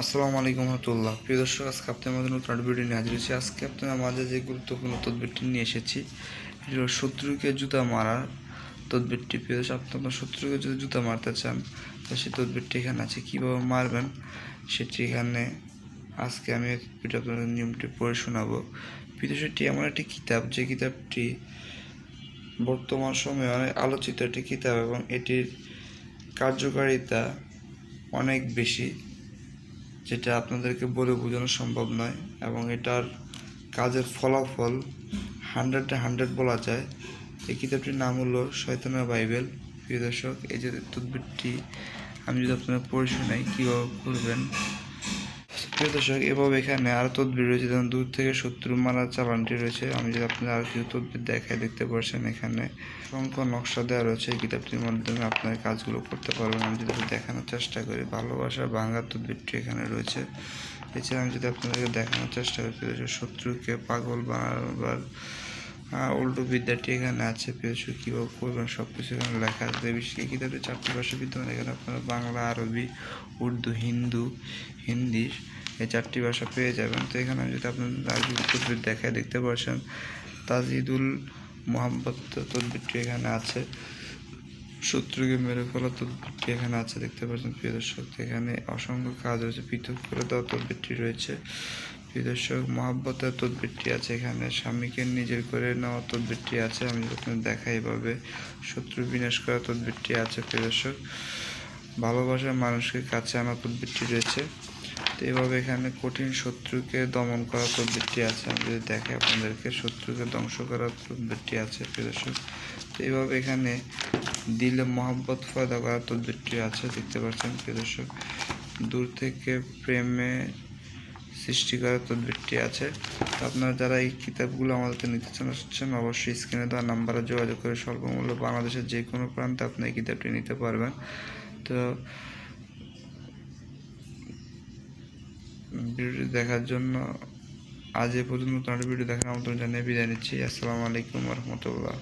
আসসালামু আলাইকুম রহমতুল্লাহ। প্রিয় দর্শক, আজকে আপনার মাঝে নতুন ভিডিও নিয়ে হাজির হয়েছি। আজকে আপনার মাঝে যে গুরুত্বপূর্ণ তদবিরটি নিয়ে এসেছি, এটি শত্রুকে জুতা মারার তদবিরটি। প্রিয় দর্শক, আপনি আপনার শত্রুকে যদি জুতা মারতে চান তো সেই তদবিরটি এখানে আছে। কীভাবে মারবেন সেটি এখানে আজকে আমি ভিডিও আপনাদের নিয়মটি পড়ে শোনাবো। প্রিয় এমন একটি কিতাব, যে কিতাবটি বর্তমান সময়ে অনেক আলোচিত একটি কিতাব এবং এটির কার্যকারিতা অনেক বেশি। যেটা আপনাদেরকে বলে বোঝানো সম্ভব নয় এবং এটার কাজের ফলাফল হান্ড্রেডে হান্ড্রেড বলা যায়। এই কিতাবটির নাম হলো শৈতনা বাইবেল। প্রিয় দর্শক, এই যে তদবিরটি, আমি যদি আপনারা পড়ে শোনাই কীভাবে করবেন প্রিয় দর্শক, এভাবে এখানে আরও তদবির রয়েছে। যেমন দূর থেকে শত্রু মারা চালানটি রয়েছে। আমি যদি আপনারা আরও কিছু তদবির দেখায় দেখতে পারছেন, এখানে অসংখ্য নকশা দেওয়া রয়েছে। এই কিতাবটির মাধ্যমে আপনার কাজগুলো করতে পারবেন। আমি যদি দেখানোর চেষ্টা করি, ভালোবাসা বাংলার তদবিরটি এখানে রয়েছে। এছাড়া আমি যদি আপনাদেরকে দেখানোর চেষ্টা করি শত্রুকে পাগল বানাবার উল্টো বিদ্যাটি এখানে আছে পেয়েছ কীভাবে করবেন সব কিছু এখানে লেখা আছে। বিশেষ এই কিতাবের চারটি ভাষা বিদ্যমান। এখানে আপনারা বাংলা, আরবি, উর্দু, হিন্দু, হিন্দি এই চারটি ভাষা পেয়ে যাবেন। তো এখানে যদি আপনাদের আরবি তদবির দেখায় দেখতে পাচ্ছেন তাজিদুল মোহাম্মদ তদবিরটি এখানে আছে। শত্রুকে মেরে ফেলা তদবিরটি এখানে আছে, দেখতে পাচ্ছেন প্রিয় দর্শক। এখানে অসংখ্য কাজ রয়েছে। পৃথক করে দেওয়া তদবিরটি রয়েছে। দর্শক মহাব্বতের তদবিরটি আছে এখানে। স্বামীকে নিজের করে নেওয়া তদবিরটি আছে। আমি আপনাদের দেখাই এভাবে শত্রু বিনাশ করা তদবিরটি আছে দর্শক ভালোবাসার মানুষকে কাছে আনা তদবিরটি রয়েছে। তো এভাবে এখানে কঠিন শত্রুকে দমন করার তদবিরটি আছে। আমি যদি দেখাই আপনাদেরকে, শত্রুকে ধ্বংস করার তদবিরটি আছে দর্শক তো এইভাবে এখানে দিলে মহাব্বত ফয়দা করার তদবিরটি আছে, দেখতে পাচ্ছেন দর্শক দূর থেকে প্রেমে সৃষ্টি করার তদবিরটি আছে। আপনারা যারা এই কিতাবগুলো আমাদের নিতে চাচ্ছেন অবশ্যই স্ক্রিনে দেওয়া নাম্বারে যোগাযোগ করে স্বল্পমূল্য বাংলাদেশের যে কোনো প্রান্তে আপনি এই কিতাবটি নিতে পারবেন। তো ভিডিওটি দেখার জন্য আজ এ পর্যন্ত নতুন ভিডিও দেখার আমন্ত্রণ জানিয়ে বিদায় নিচ্ছি। আসসালামু আলাইকুম রহমতুল্লাহ।